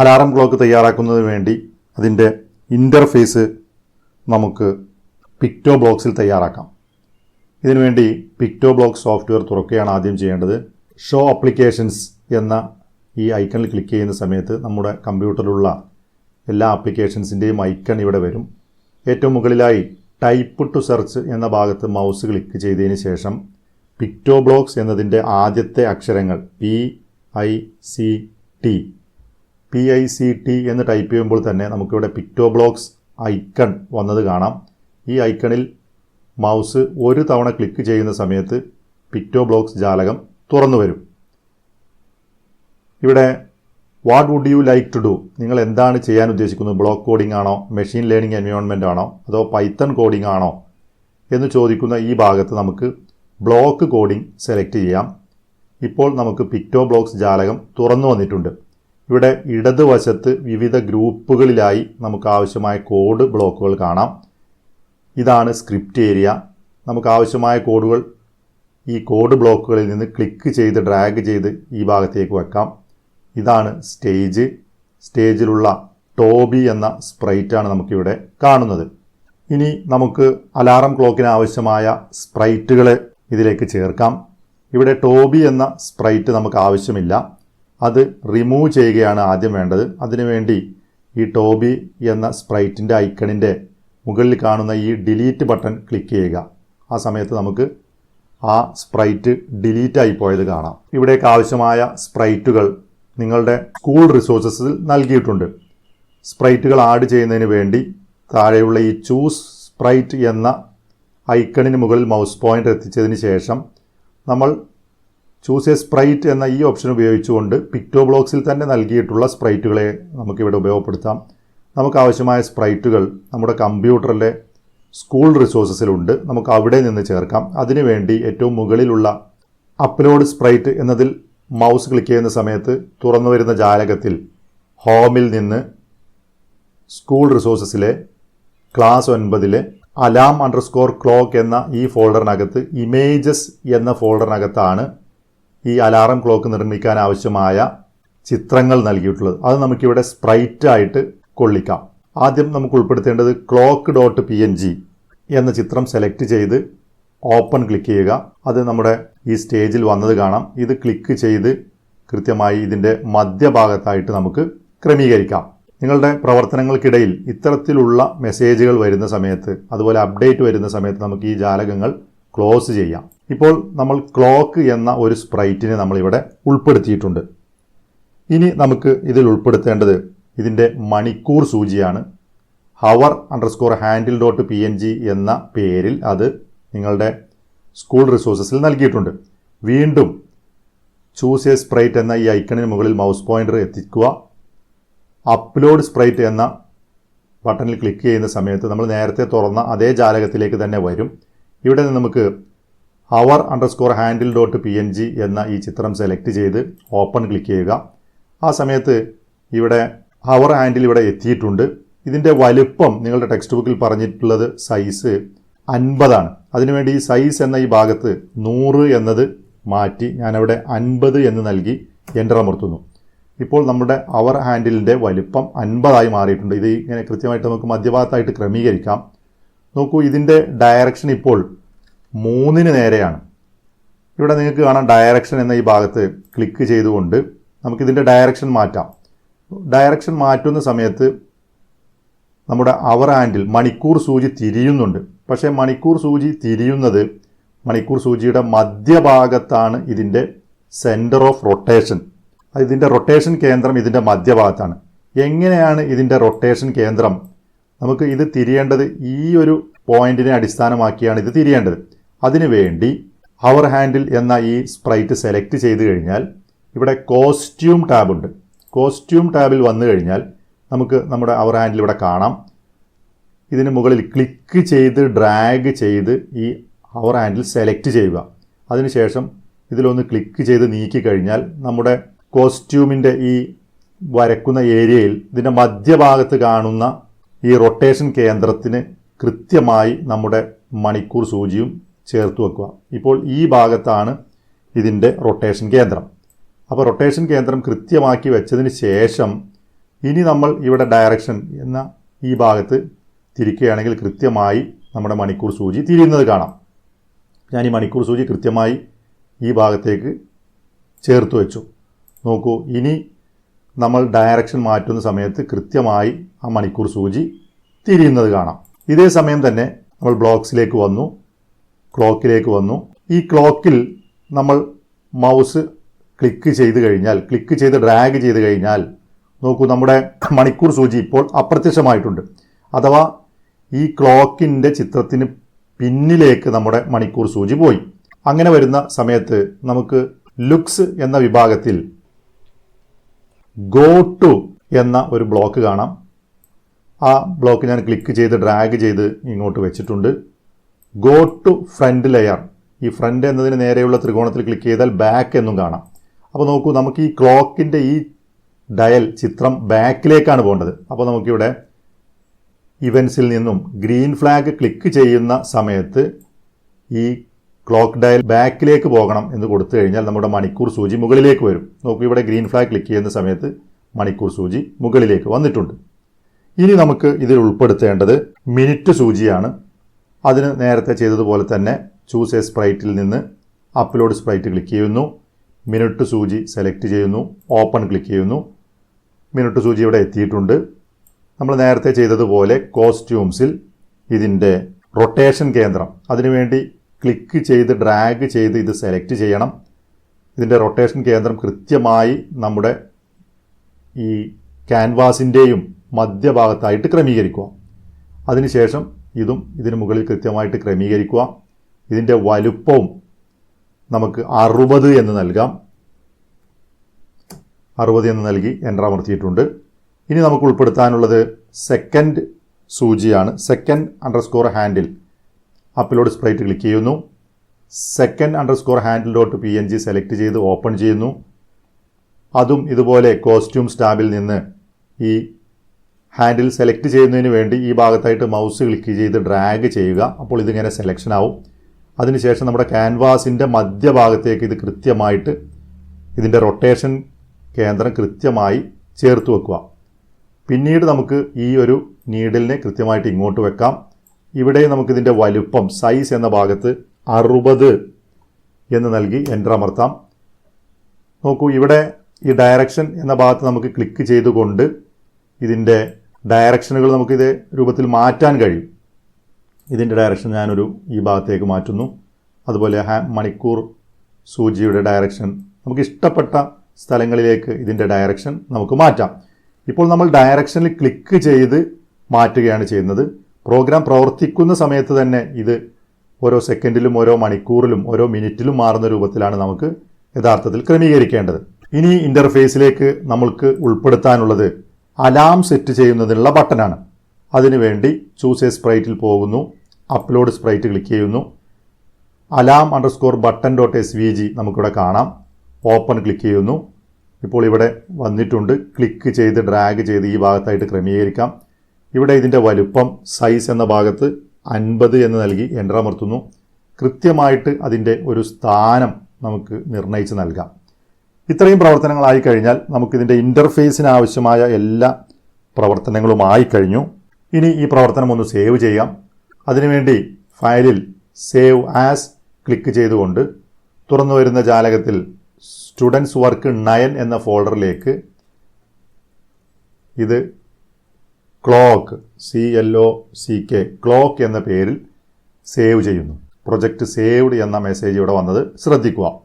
Alarm clock തയ്യാറാക്കുന്നതിന് വേണ്ടി അതിന്റെ ഇന്റർഫേസ് നമുക്ക് പിക്റ്റോ ബ്ലോക്സിൽ തയ്യാറാക്കാം. ഇതിനുവേണ്ടി പിക്റ്റോ ബ്ലോക്ക് സോഫ്റ്റ്വെയർ തുറക്കുകയാണ് ആദ്യം ചെയ്യേണ്ടത്. ഷോ അപ്ലിക്കേഷൻസ് എന്ന ഈ ഐക്കണിൽ ക്ലിക്ക് ചെയ്യുന്ന സമയത്ത് നമ്മുടെ കമ്പ്യൂട്ടറിലുള്ള എല്ലാ ആപ്ലിക്കേഷൻസിന്റെയും ഐക്കൺ ഇവിടെ വരും. ഏറ്റവും മുകളിലായി ടൈപ്പ് ടു സെർച്ച് എന്ന ഭാഗത്ത് മൗസ് ക്ലിക്ക് ചെയ്തതിന് ശേഷം പിക്റ്റോ ബ്ലോക്സ് എന്നതിന്റെ ആദ്യത്തെ അക്ഷരങ്ങൾ P I C T P I C T എന്ന് ടൈപ്പ് ചെയ്യുമ്പോൾ തന്നെ നമുക്കിവിടെ പിക്ടോ ബ്ലോക്സ് ഐക്കൺ വന്നത് കാണാം. ഈ ഐക്കണിൽ മൗസ് ഒരു തവണ ക്ലിക്ക് ചെയ്യുന്ന സമയത്ത് പിക്ടോ ബ്ലോക്സ് ജാലകം തുറന്നു വരും. ഇവിടെ what would you like to do നിങ്ങൾ എന്താണ് ചെയ്യാൻ ഉദ്ദേശിക്കുന്നത്? ബ്ലോക്ക് കോഡിംഗ് ആണോ? മെഷീൻ ലേണിംഗ് എൻവയോൺമെന്റ് ആണോ? അതോ പൈത്തൺ കോഡിംഗ് ആണോ? എന്ന് ചോദിക്കുന്ന ഈ ഭാഗത്ത് നമുക്ക് ബ്ലോക്ക് കോഡിംഗ് സെലക്ട് ചെയ്യാം. ഇപ്പോൾ നമുക്ക് പിക്ടോ ബ്ലോക്സ് ജാലകം തുറന്നു വന്നിട്ടുണ്ട്. ഇവിടെ ഇടതുവശത്ത് വിവിധ ഗ്രൂപ്പുകളിലായി നമുക്ക് ആവശ്യമായ കോഡ് ബ്ലോക്കുകൾ കാണാം. ഇതാണ് സ്ക്രിപ്റ്റ് ഏരിയ. നമുക്ക് ആവശ്യമായ കോഡുകൾ ഈ കോഡ് ബ്ലോക്കുകളിൽ നിന്ന് ക്ലിക്ക് ചെയ്ത് ഡ്രാഗ് ചെയ്ത് ഈ ഭാഗത്തേക്ക് വെക്കാം. ഇതാണ് സ്റ്റേജ്. സ്റ്റേജിലുള്ള ടോബി എന്ന സ്പ്രൈറ്റാണ് നമുക്കിവിടെ കാണുന്നത്. ഇനി നമുക്ക് അലാറം ക്ലോക്കിന് ആവശ്യമായ സ്പ്രൈറ്റുകളെ ഇതിലേക്ക് ചേർക്കാം. ഇവിടെ ടോബി എന്ന സ്പ്രൈറ്റ് നമുക്ക് ആവശ്യമില്ല. അത് റിമൂവ് ചെയ്യുകയാണ് ആദ്യം വേണ്ടത്. അതിനുവേണ്ടി ഈ ടോബി എന്ന സ്പ്രൈറ്റിന്റെ ഐക്കണിന്റെ മുകളിൽ കാണുന്ന ഈ ഡിലീറ്റ് ബട്ടൺ ക്ലിക്ക് ചെയ്യുക. ആ സമയത്ത് നമുക്ക് ആ സ്പ്രൈറ്റ് ഡിലീറ്റ് ആയി പോയത് കാണാം. ഇവിടേക്ക് ആവശ്യമായ സ്പ്രൈറ്റുകൾ നിങ്ങളുടെ സ്കൂൾ റിസോഴ്സസിൽ നൽകിയിട്ടുണ്ട്. സ്പ്രൈറ്റുകൾ ആഡ് ചെയ്യുന്നതിന് വേണ്ടി താഴെയുള്ള ഈ ചൂസ് സ്പ്രൈറ്റ് എന്ന ഐക്കണിന് മുകളിൽ മൗസ് പോയിന്റർ എത്തിച്ചതിന് ശേഷം നമ്മൾ ചൂസ് എ സ്പ്രൈറ്റ് എന്ന ഈ ഓപ്ഷൻ ഉപയോഗിച്ചുകൊണ്ട് പിക്ടോ ബ്ലോക്സിൽ തന്നെ നൽകിയിട്ടുള്ള സ്പ്രൈറ്റുകളെ നമുക്കിവിടെ ഉപയോഗപ്പെടുത്താം. നമുക്ക് ആവശ്യമായ സ്പ്രൈറ്റുകൾ നമ്മുടെ കമ്പ്യൂട്ടറിലെ സ്കൂൾ റിസോഴ്സസിലുണ്ട് നമുക്ക് അവിടെ നിന്ന് ചേർക്കാം. അതിനുവേണ്ടി ഏറ്റവും മുകളിലുള്ള അപ്ലോഡ് സ്പ്രൈറ്റ് എന്നതിൽ മൗസ് ക്ലിക്ക് ചെയ്യുന്ന സമയത്ത് തുറന്നു വരുന്ന ജാലകത്തിൽ ഹോമിൽ നിന്ന് സ്കൂൾ റിസോഴ്സസിലെ ക്ലാസ് ഒൻപതിലെ അലാം അണ്ടർസ്കോർ ക്ലോക്ക് എന്ന ഈ ഫോൾഡറിനകത്ത് ഇമേജസ് എന്ന ഫോൾഡറിനകത്താണ് ഈ അലാറം ക്ലോക്ക് നിർമ്മിക്കാൻ ആവശ്യമായ ചിത്രങ്ങൾ നൽകിയിട്ടുള്ളത്. അത് നമുക്കിവിടെ സ്പ്രൈറ്റ് ആയിട്ട് കൊള്ളിക്കാം. ആദ്യം നമുക്ക് ഉൾപ്പെടുത്തേണ്ടത് clock dot P N G എന്ന ചിത്രം സെലക്ട് ചെയ്ത് ഓപ്പൺ ക്ലിക്ക് ചെയ്യുക. അത് നമ്മുടെ ഈ സ്റ്റേജിൽ വന്നത് കാണാം. ഇത് ക്ലിക്ക് ചെയ്ത് കൃത്യമായി ഇതിന്റെ മധ്യഭാഗത്തായിട്ട് നമുക്ക് ക്രമീകരിക്കാം. നിങ്ങളുടെ പ്രവർത്തനങ്ങൾക്കിടയിൽ ഇത്തരത്തിലുള്ള മെസ്സേജുകൾ വരുന്ന സമയത്ത് അതുപോലെ അപ്ഡേറ്റ് വരുന്ന സമയത്ത് നമുക്ക് ഈ ജാലകങ്ങൾ ക്ലോസ് ചെയ്യാം. ഇപ്പോൾ നമ്മൾ ക്ലോക്ക് എന്ന ഒരു സ്പ്രൈറ്റിനെ നമ്മളിവിടെ ഉൾപ്പെടുത്തിയിട്ടുണ്ട്. ഇനി നമുക്ക് ഇതിൽ ഉൾപ്പെടുത്തേണ്ടത് ഇതിന്റെ മണിക്കൂർ സൂചിയാണ്. Hour underscore handle dot P N G എന്ന പേരിൽ അത് നിങ്ങളുടെ സ്കൂൾ റിസോഴ്സസിൽ നൽകിയിട്ടുണ്ട്. വീണ്ടും ചൂസ് എ സ്പ്രൈറ്റ് എന്ന ഈ ഐക്കണിന് മുകളിൽ മൗസ് പോയിന്റർ എത്തിക്കുക. അപ്ലോഡ് സ്പ്രൈറ്റ് എന്ന ബട്ടണിൽ ക്ലിക്ക് ചെയ്യുന്ന സമയത്ത് നമ്മൾ നേരത്തെ തുറന്ന അതേ ജാലകത്തിലേക്ക് തന്നെ വരും. ഇവിടെ നിന്ന് നമുക്ക് hour underscore handle dot P N G എന്ന ഈ ചിത്രം സെലക്ട് ചെയ്ത് ഓപ്പൺ ക്ലിക്ക് ചെയ്യുക. ആ സമയത്ത് ഇവിടെ അവർ ഹാൻഡിൽ ഇവിടെ എത്തിയിട്ടുണ്ട്. ഇതിന്റെ വലുപ്പം നിങ്ങളുടെ ടെക്സ്റ്റ് ബുക്കിൽ പറഞ്ഞിട്ടുള്ളത് സൈസ് അൻപതാണ്. അതിനുവേണ്ടി ഈ സൈസ് എന്ന ഈ ഭാഗത്ത് നൂറ് എന്നത് മാറ്റി ഞാനവിടെ അൻപത് എന്ന് നൽകി എന്റർ അമർത്തുന്നു. ഇപ്പോൾ നമ്മുടെ അവർ ഹാൻഡിലിന്റെ വലുപ്പം അൻപതായി മാറിയിട്ടുണ്ട്. ഇത് ഇങ്ങനെ കൃത്യമായിട്ട് നമുക്ക് മധ്യഭാഗത്തായിട്ട് ക്രമീകരിക്കാം. നോക്കൂ ഇതിന്റെ ഡയറക്ഷൻ ഇപ്പോൾ മൂന്നിന് നേരെയാണ്. ഇവിടെ നിങ്ങൾക്ക് കാണാം ഡയറക്ഷൻ എന്ന ഈ ഭാഗത്ത് ക്ലിക്ക് ചെയ്തുകൊണ്ട് നമുക്കിതിന്റെ ഡയറക്ഷൻ മാറ്റാം. ഡയറക്ഷൻ മാറ്റുന്ന സമയത്ത് നമ്മുടെ അവർ ആൻഡിൽ മണിക്കൂർ സൂചി തിരിയുന്നുണ്ട്. പക്ഷേ മണിക്കൂർ സൂചി തിരിയുന്നത് മണിക്കൂർ സൂചിയുടെ മധ്യഭാഗത്താണ് ഇതിന്റെ സെന്റർ ഓഫ് റൊട്ടേഷൻ ഇതിന്റെ റൊട്ടേഷൻ കേന്ദ്രം ഇതിന്റെ മധ്യഭാഗത്താണ്. എങ്ങനെയാണ് ഇതിന്റെ റൊട്ടേഷൻ കേന്ദ്രം നമുക്ക് ഇത് തിരിയേണ്ടത് ഈ ഒരു പോയിന്റിനെ അടിസ്ഥാനമാക്കിയാണ് ഇത് തിരിയേണ്ടത്. അതിനുവേണ്ടി അവർ ഹാൻഡിൽ എന്ന ഈ സ്പ്രൈറ്റ് സെലക്ട് ചെയ്ത് കഴിഞ്ഞാൽ ഇവിടെ കോസ്റ്റ്യൂം ടാബുണ്ട് കോസ്റ്റ്യൂം ടാബിൽ വന്നു കഴിഞ്ഞാൽ നമുക്ക് നമ്മുടെ അവർ ഹാൻഡിൽ ഇവിടെ കാണാം. ഇതിന് മുകളിൽ ക്ലിക്ക് ചെയ്ത് ഡ്രാഗ് ചെയ്ത് ഈ അവർ ഹാൻഡിൽ സെലക്ട് ചെയ്യുക. അതിനുശേഷം ഇതിലൊന്ന് ക്ലിക്ക് ചെയ്ത് നീക്കി കഴിഞ്ഞാൽ നമ്മുടെ കോസ്റ്റ്യൂമിന്റെ ഈ വരക്കുന്ന ഏരിയയിൽ ഇതിന്റെ മധ്യഭാഗത്ത് കാണുന്ന ഈ റൊട്ടേഷൻ കേന്ദ്രത്തിന് കൃത്യമായി നമ്മുടെ മണിക്കൂർ സൂചിയും ചേർത്ത് വെക്കുക. ഇപ്പോൾ ഈ ഭാഗത്താണ് ഇതിന്റെ റൊട്ടേഷൻ കേന്ദ്രം. അപ്പോൾ റൊട്ടേഷൻ കേന്ദ്രം കൃത്യമാക്കി വെച്ചതിന് ശേഷം ഇനി നമ്മൾ ഇവിടെ ഡയറക്ഷൻ എന്ന ഈ ഭാഗത്ത് തിരിക്കുകയാണെങ്കിൽ കൃത്യമായി നമ്മുടെ മണിക്കൂർ സൂചി തിരിയുന്നത് കാണാം. ഞാൻ ഈ മണിക്കൂർ സൂചി കൃത്യമായി ഈ ഭാഗത്തേക്ക് ചേർത്ത് വെച്ചു. നോക്കൂ ഇനി നമ്മൾ ഡയറക്ഷൻ മാറ്റുന്ന സമയത്ത് കൃത്യമായി ആ മണിക്കൂർ സൂചി തിരിയുന്നത് കാണാം. ഇതേ സമയം തന്നെ നമ്മൾ ബ്ലോക്സിലേക്ക് വന്നു ക്ലോക്കിലേക്ക് വന്നു. ഈ ക്ലോക്കിൽ നമ്മൾ മൗസ് ക്ലിക്ക് ചെയ്ത് കഴിഞ്ഞാൽ ക്ലിക്ക് ചെയ്ത് ഡ്രാഗ് ചെയ്ത് കഴിഞ്ഞാൽ നോക്കൂ നമ്മുടെ മണിക്കൂർ സൂചി ഇപ്പോൾ അപ്രത്യക്ഷമായിട്ടുണ്ട്. അഥവാ ഈ ക്ലോക്കിന്റെ ചിത്രത്തിന് പിന്നിലേക്ക് നമ്മുടെ മണിക്കൂർ സൂചി പോയി. അങ്ങനെ വരുന്ന സമയത്ത് നമുക്ക് ലുക്സ് എന്ന വിഭാഗത്തിൽ ഗോ ടു എന്ന ഒരു ബ്ലോക്ക് കാണാം. ആ ബ്ലോക്ക് ഞാൻ ക്ലിക്ക് ചെയ്ത് ഡ്രാഗ് ചെയ്ത് ഇങ്ങോട്ട് വെച്ചിട്ടുണ്ട്. ഗോ ടു ഫ്രണ്ട് ലെയർ ഈ ഫ്രണ്ട് എന്നതിന് നേരെയുള്ള ത്രികോണത്തിൽ ക്ലിക്ക് ചെയ്താൽ ബാക്ക് എന്നും കാണാം. അപ്പോൾ നോക്കൂ നമുക്ക് ഈ ക്ലോക്കിന്റെ ഈ ഡയൽ ചിത്രം ബാക്കിലേക്കാണ് പോകേണ്ടത്. അപ്പോൾ നമുക്കിവിടെ ഇവൻസിൽ നിന്നും ഗ്രീൻ ഫ്ലാഗ് ക്ലിക്ക് ചെയ്യുന്ന സമയത്ത് ഈ ക്ലോക്ക് ഡയൽ ബാക്കിലേക്ക് പോകണം എന്ന് കൊടുത്തു കഴിഞ്ഞാൽ നമ്മുടെ മണിക്കൂർ സൂചി മുകളിലേക്ക് വരും. നോക്കൂ ഇവിടെ ഗ്രീൻ ഫ്ലാഗ് ക്ലിക്ക് ചെയ്യുന്ന സമയത്ത് മണിക്കൂർ സൂചി മുകളിലേക്ക് വന്നിട്ടുണ്ട്. ഇനി നമുക്ക് ഇതിൽ ഉൾപ്പെടുത്തേണ്ടത് മിനിറ്റ് സൂചിയാണ്. അതിന് നേരത്തെ ചെയ്തതുപോലെ തന്നെ ചൂസ് എ സ്പ്രൈറ്റിൽ നിന്ന് അപ്ലോഡ് സ്പ്രൈറ്റ് ക്ലിക്ക് ചെയ്യുന്നു. മിനിറ്റ് സൂചി സെലക്ട് ചെയ്യുന്നു. ഓപ്പൺ ക്ലിക്ക് ചെയ്യുന്നു. മിനിറ്റ് സൂചി ഇവിടെ എത്തിയിട്ടുണ്ട്. നമ്മൾ നേരത്തെ ചെയ്തതുപോലെ കോസ്റ്റ്യൂംസിൽ ഇതിന്റെ റൊട്ടേഷൻ കേന്ദ്രം അതിനുവേണ്ടി ക്ലിക്ക് ചെയ്ത് ഡ്രാഗ് ചെയ്ത് ഇത് സെലക്ട് ചെയ്യണം. ഇതിന്റെ റൊട്ടേഷൻ കേന്ദ്രം കൃത്യമായി നമ്മുടെ ഈ ക്യാൻവാസിന്റെയും മധ്യഭാഗത്തായിട്ട് ക്രമീകരിക്കുക. അതിനുശേഷം ഇതും ഇതിന് മുകളിൽ കൃത്യമായിട്ട് ക്രമീകരിക്കുക. ഇതിന്റെ വലുപ്പവും നമുക്ക് അറുപത് എന്ന് നൽകാം. അറുപത് എന്ന് നൽകി എന്റർ അമർത്തിയിട്ടുണ്ട്. ഇനി നമുക്ക് ഉൾപ്പെടുത്താനുള്ളത് second സൂചിയാണ്. Second underscore handle upload sprite click ചെയ്യുന്നു. Second underscore handle dot P N G select ചെയ്ത് ഓപ്പൺ ചെയ്യുന്നു. അതും ഇതുപോലെ കോസ്റ്റ്യൂംസ് ടാബിൽ നിന്ന് ഈ ഹാൻഡിൽ സെലക്ട് ചെയ്യുന്നതിന് വേണ്ടി ഈ ഭാഗത്തായിട്ട് മൗസ് ക്ലിക്ക് ചെയ്ത് ഡ്രാഗ് ചെയ്യുക. അപ്പോൾ ഇതിങ്ങനെ സെലക്ഷൻ ആവും. അതിനുശേഷം നമ്മുടെ ക്യാൻവാസിന്റെ മധ്യഭാഗത്തേക്ക് ഇത് കൃത്യമായിട്ട് ഇതിന്റെ റൊട്ടേഷൻ കേന്ദ്രം കൃത്യമായി ചേർത്ത് വെക്കുക. പിന്നീട് നമുക്ക് ഈ ഒരു നീഡിലിനെ കൃത്യമായിട്ട് ഇങ്ങോട്ട് വെക്കാം. ഇവിടെ നമുക്കിതിന്റെ വലുപ്പം സൈസ് എന്ന ഭാഗത്ത് അറുപത് എന്ന് നൽകി എന്റർ അമർത്താം. നോക്കൂ ഇവിടെ ഈ ഡയറക്ഷൻ എന്ന ഭാഗത്ത് നമുക്ക് ക്ലിക്ക് ചെയ്തുകൊണ്ട് ഇതിന്റെ ഡയറക്ഷനുകൾ നമുക്കിത് രൂപത്തിൽ മാറ്റാൻ കഴിയും. ഇതിന്റെ ഡയറക്ഷൻ ഞാനൊരു ഈ ഭാഗത്തേക്ക് മാറ്റുന്നു. അതുപോലെ മണിക്കൂർ സൂചിയുടെ ഡയറക്ഷൻ നമുക്ക് ഇഷ്ടപ്പെട്ട സ്ഥലങ്ങളിലേക്ക് ഇതിന്റെ ഡയറക്ഷൻ നമുക്ക് മാറ്റാം. ഇപ്പോൾ നമ്മൾ ഡയറക്ഷനിൽ ക്ലിക്ക് ചെയ്ത് മാറ്റുകയാണ് ചെയ്യുന്നത്. പ്രോഗ്രാം പ്രവർത്തിക്കുന്ന സമയത്ത് തന്നെ ഇത് ഓരോ സെക്കൻഡിലും ഓരോ മണിക്കൂറിലും ഓരോ മിനിറ്റിലും മാറുന്ന രൂപത്തിലാണ് നമുക്ക് യഥാർത്ഥത്തിൽ ക്രമീകരിക്കേണ്ടത്. ഇനി ഇന്റർഫേസിലേക്ക് നമ്മൾക്ക് ഉൾപ്പെടുത്താനുള്ളത് അലാം സെറ്റ് ചെയ്യുന്നതിനുള്ള ബട്ടനാണ് അതിനുവേണ്ടി ചൂസ് എ സ്പ്രൈറ്റിൽ പോകുന്നു അപ്ലോഡ് സ്പ്രൈറ്റ് ക്ലിക്ക് ചെയ്യുന്നു. Alarm underscore button dot S V G നമുക്കിവിടെ കാണാം. ഓപ്പൺ ക്ലിക്ക് ചെയ്യുന്നു. ഇപ്പോൾ ഇവിടെ വന്നിട്ടുണ്ട്. ക്ലിക്ക് ചെയ്ത് ഡ്രാഗ് ചെയ്ത് ഈ ഭാഗത്തായിട്ട് ക്രമീകരിക്കാം. ഇവിടെ ഇതിന്റെ വലുപ്പം സൈസ് എന്ന ഭാഗത്ത് അൻപത് എന്ന് നൽകി എന്റർ അമർത്തുന്നു. കൃത്യമായിട്ട് അതിന്റെ ഒരു സ്ഥാനം നമുക്ക് നിർണയിച്ച് നൽകാം. ഇത്രയും പ്രവർത്തനങ്ങളായി കഴിഞ്ഞാൽ നമുക്കിതിന്റെ ഇന്റർഫേസിന് ആവശ്യമായ എല്ലാ പ്രവർത്തനങ്ങളുമായി കഴിഞ്ഞു ഇനി ഈ പ്രവർത്തനം ഒന്ന് സേവ് ചെയ്യാം. അതിനുവേണ്ടി ഫയലിൽ സേവ് ആസ് ക്ലിക്ക് ചെയ്തുകൊണ്ട് തുറന്നു വരുന്ന ജാലകത്തിൽ സ്റ്റുഡൻസ് വർക്ക് നയൻ എന്ന ഫോൾഡറിലേക്ക് ഇത് clock C L O C K clock എന്ന പേരിൽ സേവ് ചെയ്യുന്നു. പ്രൊജക്റ്റ് സേവ്ഡ് എന്ന മെസ്സേജ് ഇവിടെ വന്നത് ശ്രദ്ധിക്കുക.